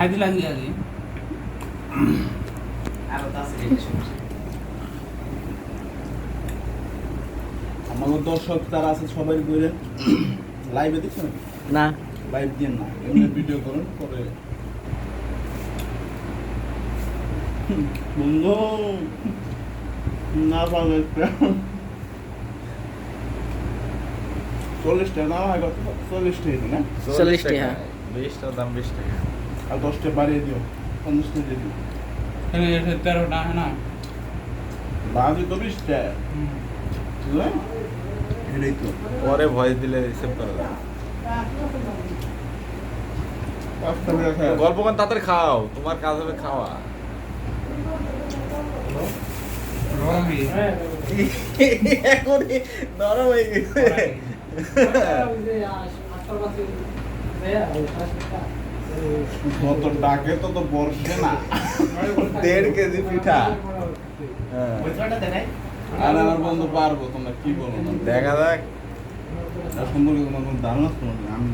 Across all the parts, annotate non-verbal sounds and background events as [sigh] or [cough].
খাইতে লাগি আগে। আমাদের দর্শক যারা আছে সবাই বলে লাইভে দেখছেন? না। লাইভ দিয়ে না এমনি ভিডিও করুন পরে। বন্ধু না পাবে চল্লিশ টাকা না চল্লিশ টাকা না চল্লিশ টাকা। বিশটা দাম বিশ টাকা। আর দশটা বাড়িয়ে দিও পঞ্চাশ টাকা দিও। এখানে তেরোটা হ্যাঁ না বাজি তো বিশ টাকা বুঝলেন এটাই তো। পরে ভয় দিলে রিসিভ করা গল্প কোন তাড়াতাড়ি খাও তোমার কাজ হবে খাওয়া। গেছে। নরম হয়ে গেছে। যত ডাকে তত বর্ষে না। দেড় কেজি পিঠা। হ্যাঁ। ওই ছোটটা দেখাই আর আমার বন্ধু পারব তোমরা কি বলো? দেখা যাক। সম্পর্কে তোমার কোনো ধারণা আছে? আমি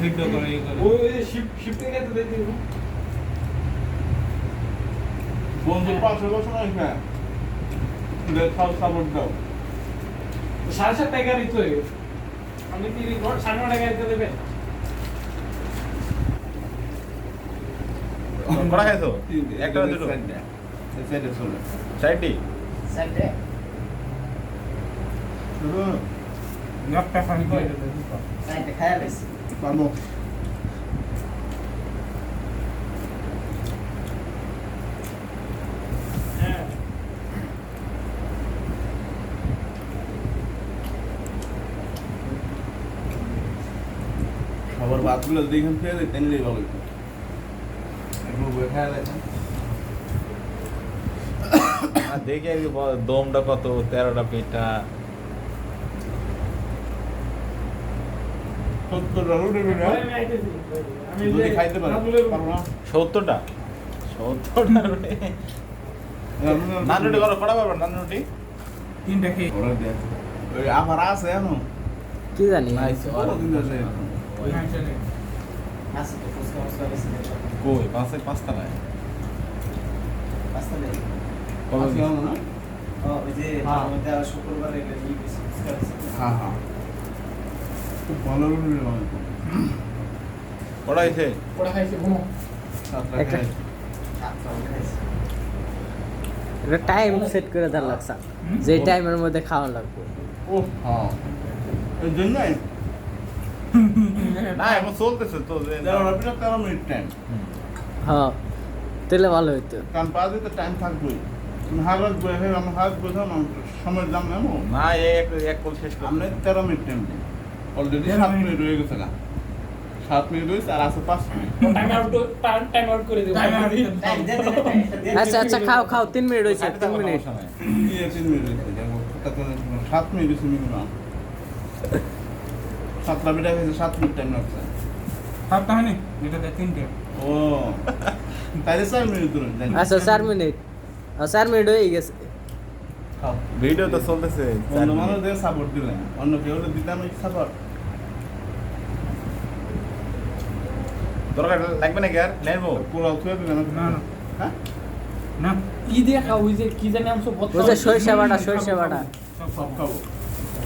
ভিডিও করে করে বন্ধু পাশে বসো না। এখানে খাও সাপোর্ট দাও। সাড়ে সাত টাকা দিতে হবে আপনি কি রিপোর্ট সাড়ে ন টাকা দিতে দেবেন কড়া খাইছো? একটা না দুটো? সাইডে চলে সাইডে একটা খানি করে দিতে সাইডে খায়া লাইছি পারব হ্যাঁ বাতগুলো যদি এখানে ফেলে দিই তাহলে ভালো হতো একটু বয়ে খাওয়া যায় না দেখি আর দমটা কত তেরোটা সত্তরটা সত্তরটা? [laughs] করো তিনটা আবার আছে। এখনও। কি জানি। কই পাঁচে পাঁচতলায় রাস্তা নেই ওই যে হ্যাঁ। শুক্রবারে হ্যাঁ হ্যাঁ খুব ভালো হয়েছে খাইছি ঘুমো একটা- টাইম সেট করে দেওয়ার লাগছে। যে টাইমের মধ্যে খাওয়া লাগবে। ও হ্যাঁ। জন্যই। না এখন চলতেছে তো যে- তেরো মিনিট টাইম হ্যাঁ তাহলে ভালো হইতো। কারণ পাঁচ দিতে টাইম থাকবেই। হাত বয়ে হয়ে আমার হাত বয়ে সময়ের দাম নেব না এক এক কল শেষ আমরা তেরো মিনিট টাইম অলরেডি সাত মিনিট। রয়ে গেছে না। সাত মিনিট রয়েছে আর আছে পাঁচ মিনিট। টাইম আউট করে দেবো। করে আচ্ছা আচ্ছা খাও খাও তিন মিনিট হয়েছে তিন মিনিট। তিন মিনিট রয়েছে সাত মিনিট রয়েছে মিনিমাম সাতটা বিটা খেয়েছে সাত মিনিট টাইম লাগছে। সাতটা হয়নি? এটাতে তিনটে। ও। তাইলে চার মিনিট ধরুন আচ্ছা চার মিনিট। চার মিনিট হয়ে গেছে। খাও। ভিডিও তো চলতেছে অন্য মিনিট। মানুষ দিয়ে সাপোর্ট দিলেন অন্য কেউ হলে দিতাম সাপোর্ট দরকার লাগবে নাকি আর? নেব পোলাও থুয়ে দিলেন না, না। হ্যাঁ? না ই দিয়ে খাও ওই যে কি জানি আমি সব সরিষা বাটা সরিষা বাটা। সব সব খাব।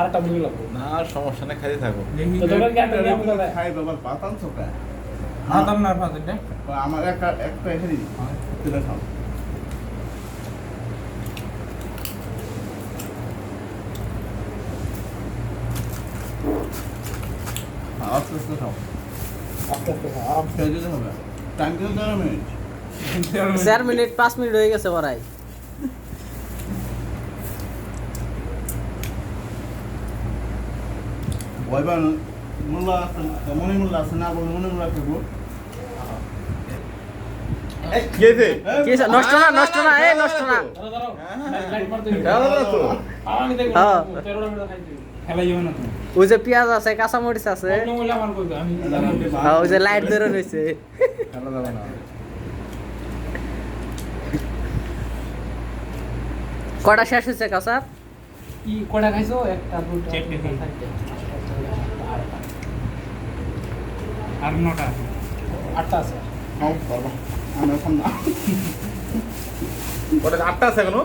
আরেকটা মুড়ি লাগবো না সমস্যা নেই খাইতে থাকো। দেখি তো দোকান কি একটা নিয়ম করে খাই বাবার পাত আনছো কা? হাত আপনার আমার একটা একটা এসে দিই তুলে খাও। আস্তে আস্তে খাও। আস্তে আস্তে খাও আরাম খেয়ে যেতে হবে। টাইম কিন্তু তেরো মিনিট। চার মিনিট পাঁচ মিনিট হয়ে গেছে পড়াই ভয় মোল্লা আছে মনে মোল্লা আছে না বলে মনে মোল্লা থাকব? নষ্ট না নষ্ট না এ নষ্ট না। হ্যাঁ। হ্যাঁ। ওই যে পেঁয়াজ আছে কাঁচামরিচ আছে হ্যাঁ, ওই যে লাইট ধরে রয়েছে খেলা যাবে না। কটা শেষ হয়েছে কাঁচার কি কটা খাইছো একটা দুটো চারটে তিনটে, খাইছি। চারটে, পাঁচটা, ছয়টা, সাতটা, আটটা। আর নটা আটটা আছে। আমি এখন না। ওটা আটটা আছে এখনও?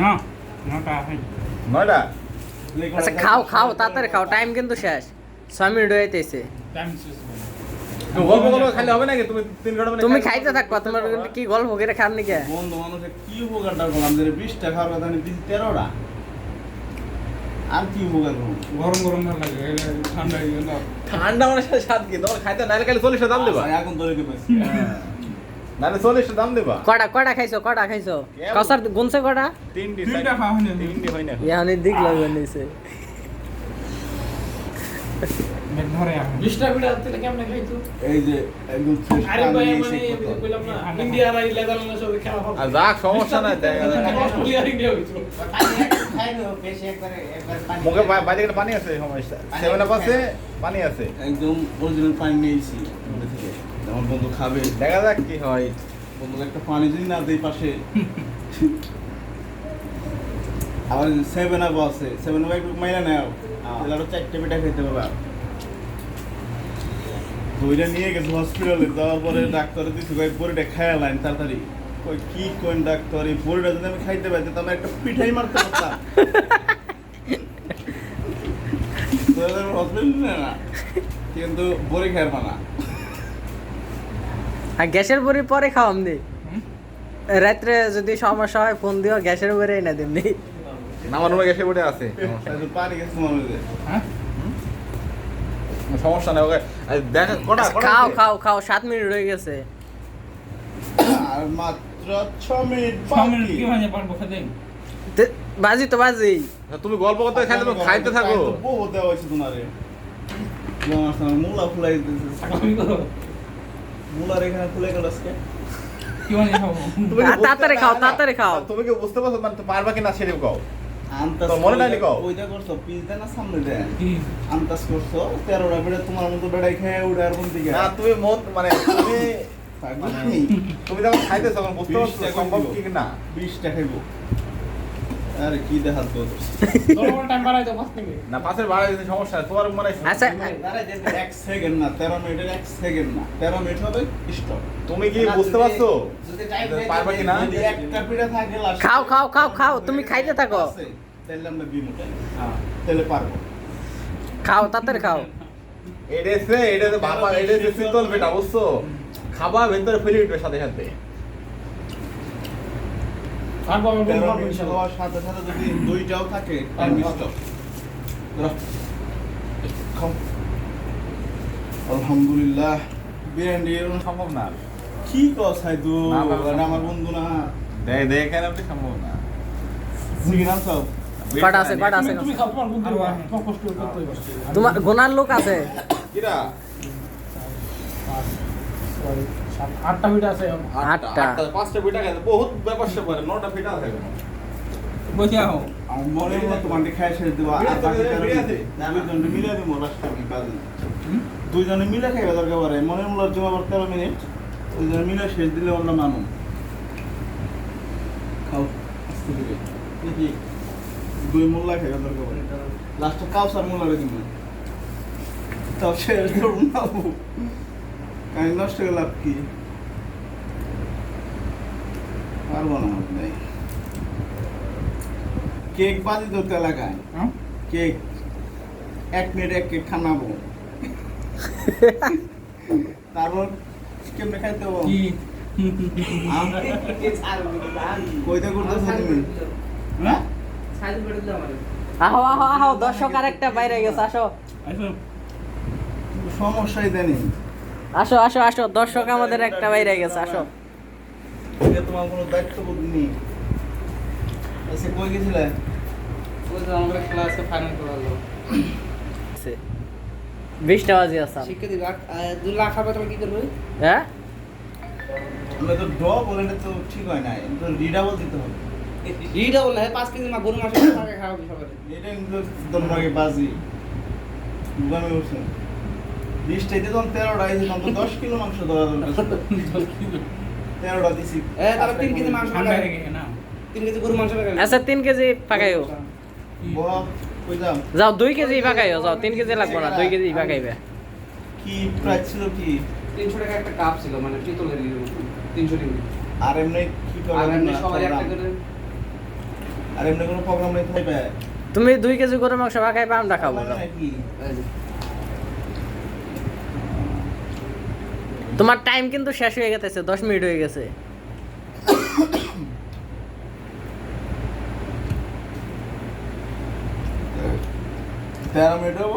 না নটা নয়টা? আচ্ছা খাও খাও তাড়াতাড়ি খাও টাইম কিন্তু শেষ। ছয় মিনিট টাইম হবে। তুমি গল্প গল্প খালি হবে নাকি? তুমি তিন ঘণ্টা তুমি খাইতে থাকবা তোমার কি গল্প করে খান নাকি বন্ধু মানুষে কি উপকারটা করলাম? যে বিশটা খাওয়ার কথা তেরোটা। আর কি উপকার করব গরম গরম ভালো লাগে ঠান্ডা হয়ে ঠান্ডা মানে সাথে স্বাদ কি? তোমার খাইতে নাইলে খালি চল্লিশটা দাম দেবা। এখন তোরে কে পাইছি নাইলে চল্লিশটা দাম দেবা। কটা কটা খাইছো কটা খাইছো? কাঁচার গুনছে কটা? তিনটি তিনটা খাওয়া হয়নি। তিনটি হয় না ইয়ানি দিক লাগবে নিছে। মানে না আর যাক সমস্যা নাই [laughs] মুখে বাইরে গেলে পানি আছে সমস্যা সেভেন আপ আছে পানি আছে। একদম অরিজিনাল পানি নিয়েছি। থেকে আমার বন্ধু খাবে। দেখা যাক কি হয়। বন্ধুকে একটা পানি যদি না দেই পাশে। আবার সেভেন আপ আছে সেভেন আপ একটু মাইনা নেও। তাহলে আরও চারটে পিঠা খেতে পারবা। দইটা নিয়ে গেছে হসপিটালে যাওয়ার পরে ডাক্তারে দিচ্ছে বড়িটা খায় লাইন তাড়াতাড়ি। কই কি কোন ডাক্তার? এই বড়িটা যদি আমি খাইতে তাহলে একটা পিঠাই মারতে পারতাম। [laughs] কিন্তু বড়ি খায় আর গ্যাসের বড়ি পরে খাওয়াম দি রাত্রে যদি সমস্যা হয় ফোন দিও গ্যাসের বড়ি না দিম নি। আমার রুমে গেছে বটে আছে। পানি গেছে হ্যাঁ সমস্যা নেই ওকে। দেখা কটা খাও খাও খাও সাত মিনিট রয়ে গেছে। আর মাত্র মানে তে- বাজি তো বাজি। তুমি গল্প করতে খাইতে তুমি খাইতে থাকো। বহু দেওয়া হয়েছে তোমারে। তোমার ফুলাই দিতেছে। সাকামি করো মূলার এখানে ফুলে গেল আজকে। কি খাব? তুমি তাড়াতাড়ি খাও, তাড়াতাড়ি খাও। তুমি কি বুঝতে পারছ? মানে তো পারবা কিনা সেটাও কও। আন্তাজ মনে নাই কও? ওইটা করছ পিস দেয় না সামনে দেয় কি? আন্তাজ করছ তেরোটা বেড়ে তোমার মতো বেড়াই খেয়ে উঠে আর কোন দিকে? না তুমি মন মানে তুমি মানে তুমি। তুমি যখন খাইতেছো তখন বুঝতে পারছ সম্ভব কি। না? বিশটা খাইবো আরে কি দেখাত তোর? টাইম বাড়াই তো না পাশের বাড়া যদি সমস্যা তোমার মানে আচ্ছা এক সেকেন্ড না তেরো মিনিটের এক সেকেন্ড না। তেরো মিনিট হবে স্টপ তুমি কি বুঝতে পারছ? পারবা কি না একটা পিঠা থাকে খাও, খাও, খাও, খাও, তুমি খাইতে থাকো। আছে, তাহলে আমরা দিই তাহলে পারব। খাও তাড়াতাড়ি খাও। এডেছে বাবা এডেছে শীতল বেটা বুঝছ? খাবা ভেতরে ফেলে উঠবে সাথে সাথে। যদি দুইটাও থাকে আলহামদুলিল্লাহ বিরিয়ানি এরকম সম্ভব না। কি না, না। আমার বন্ধু না। দেখ দেখে আপনি সম্ভব না? সিগি নাম সব কটা আছে, কটা আছে? তুমি খাও তোমার গোনার লোক আছে। কিরা? আটটা মিনিট আছে আটটা। পাঁচটা পিঠা খাইতে বহুত ব্যাপার স্যাপার নটা পিঠা থাকে বসে আও। আমার মনে তোমার খাই শেষ দেবো। আর বাকি। দুইজনে মিলে দেবো লাস্ট আমি কাজে? দুইজনে মিলে খাইবে দরকার পড়ে। মনে হলো জমা আবার তেরো মিনিট। দুইজনে মিলে শেষ দিলে অন্য মানুষ খাও। দেখি। দুই মোল্লা খাইবে দরকার পড়ে। লাস্টে কাউসার মোল্লা রে তুমি তাও শেষ দেবো না। কাজ নষ্ট করে লাভ কি? পারব না ভাই। কেক বাজি হ্যাঁ? কেক। এক মিনিট এক কেক খানাবো। তারপর কেমনে খাইতে হব। কি? কইতে করতেছো তুমি? হ্যাঁ? আহো আহো আহো দর্শক আর একটা বাইরে গেছে আসো। আসো সমস্যাই দেনি আসো আসো আসো দর্শক আমাদের একটা বাইরে গেছে আসো। এটা তোমার কোনো দায়িত্ববোধ নেই। এসে কই গেছিলে? বিশটা বাজি আছে শিক্ষা দিবে দু লাখ তাহলে কি করবে? হ্যাঁ? আমরা তো ড বলে তো ঠিক হয় না তো রিডাবল দিতে হবে। রিডা বললে হ্যাঁ পাঁচ কেজি মা গরু মাংস খাওয়াবে সবাই। এটা বাজি। বিশটাইতে তখন তেরোটা আছে তখন তো দশ কিলো মাংস দেওয়া দরকার তেরোটা দিছি। এ তিন কেজি মাংস ঠান্ডা পাকাবে গেছে না? তিন কেজি গরু মাংস আচ্ছা তিন কেজি পাকাইও। যাম যাও দুই কেজি পাকাইও যাও তিন কেজি লাগবে না দুই কেজি পাকাইবে। কি প্রাইস ছিল কি? তিনশো টাকা একটা কাপ ছিল মানে পিতলের তিনশো টাকা আর এমনি কি করে আর এমনি সবাই একটা করে। আর এমনি কোনো প্রোগ্রাম নেই তুমি দুই কেজি করে মাংস পাকাইবে আমরা খাব যাও। নাকি এই যে, তোমার টাইম কিন্তু শেষ হয়ে গেছে দশ মিনিট হয়ে গেছে। তেরো মিনিট হব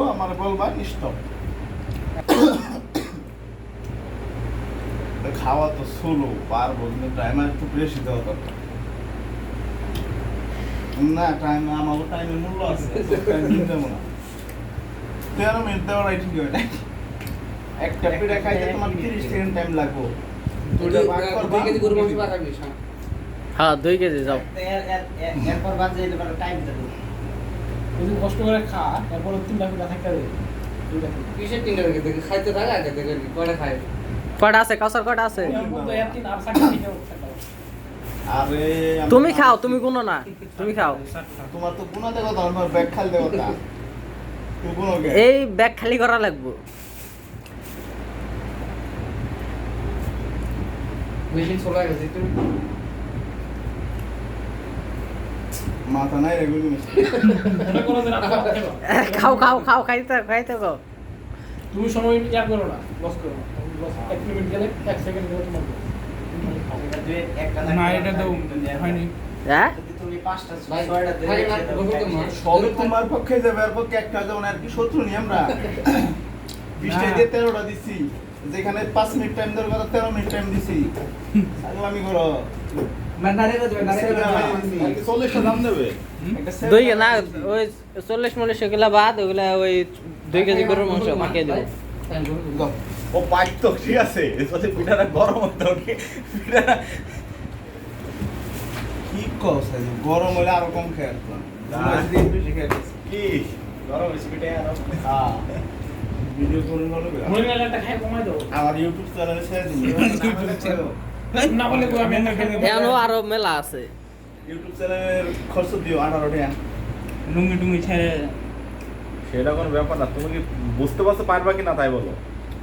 খাওয়া তো পারব, কিন্তু টাইম একটু দেওয়া দরকার। না টাইম আমার টাইমের মূল্য আছে তেরো মিনিট দেওয়াটাই ঠিক না? একটা পিঠা খাইতে তোমার তিরিশ সেকেন্ড টাইম লাগবো। দুইটা ভাগ করবা, দুই কেজি গরু মাংস পাকাবি হ্যাঁ। হ্যাঁ দুই কেজি যাও। এর- এর- এর- এরপর বাদ দিয়ে দেবে টাইম দেবো যদি কষ্ট করে খা তারপরে তিনটা পিঠা থাকতে দেবে কিসের তিনটা দেখে খাইতে থাকে আগে দেখে কয়টা খায়? কটা আছে? কাউসার কটা আছে? তুমি খাও তুমি কোনো না। তুমি খাও। তোমার তো কথা ব্যাগ কথা। তুমি এই ব্যাগ খালি করা লাগবো। মেশিন চলে গেছে তুমি মাথা নাই রে গুলি করো যে রাত খাওয়া খেলো। খাও খাও খাও খাইতে খাইতে খাও তুমি সময় ইয়া করো না লস করো না। এক মিনিট গেলে এক সেকেন্ড গেলে তোমার না এটা তো হয়নি। হ্যাঁ? তোমার। পক্ষে যাবে আর পক্ষে একটা যাব না আর কি শত্রু নি আমরা। [coughs] বিশটা দিয়ে তেরোটা দিছি যেখানে পাঁচ মিনিট টাইম দেওয়ার কথা তেরো মিনিট টাইম দিছি। আমি করো। চল্লিশ মল্লিশ ওগুলা বাদ ওগুলা ওই দুই কেজি মাংস দেবো। হ্যাঁ। ও তো ঠিক আছে যদি পিঠাটা গরম হতো পিঠাটা কি কস গরম হলে আরও কম খেয়ে আসলাম না। দিন বেশি খেয়ে কি? গরম হয়েছে পিঠে আর হ্যাঁ। ভিডিও করে ভালো মনে খাই কমাই দেবো আমার ইউটিউব চ্যানেলে ছেড়ে দিন YouTube channel। না বলে কই আমি এমনি খেতে আরও মেলা আছে ইউটিউব চ্যানেলের খরচ দিও আঠারো টাকা লুঙ্গি টুঙ্গি ছেড়ে সেটা কোনো ব্যাপার না তুমি কি বুঝতে পারছ পারবা কি না তাই বলো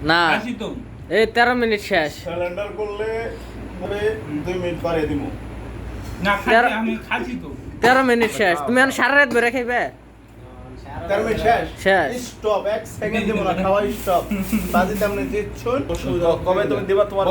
না আসি তো এই তেরো মিনিট শেষ সিলিন্ডার করলে পরে দুই মিনিট বাড়িয়ে দিব না তেরো- আমি খাচ্ছি তো তেরো মিনিট শেষ তুমি এখন সারা রাত বেড়ে খাইবে কবে তুমি দিবা তোমার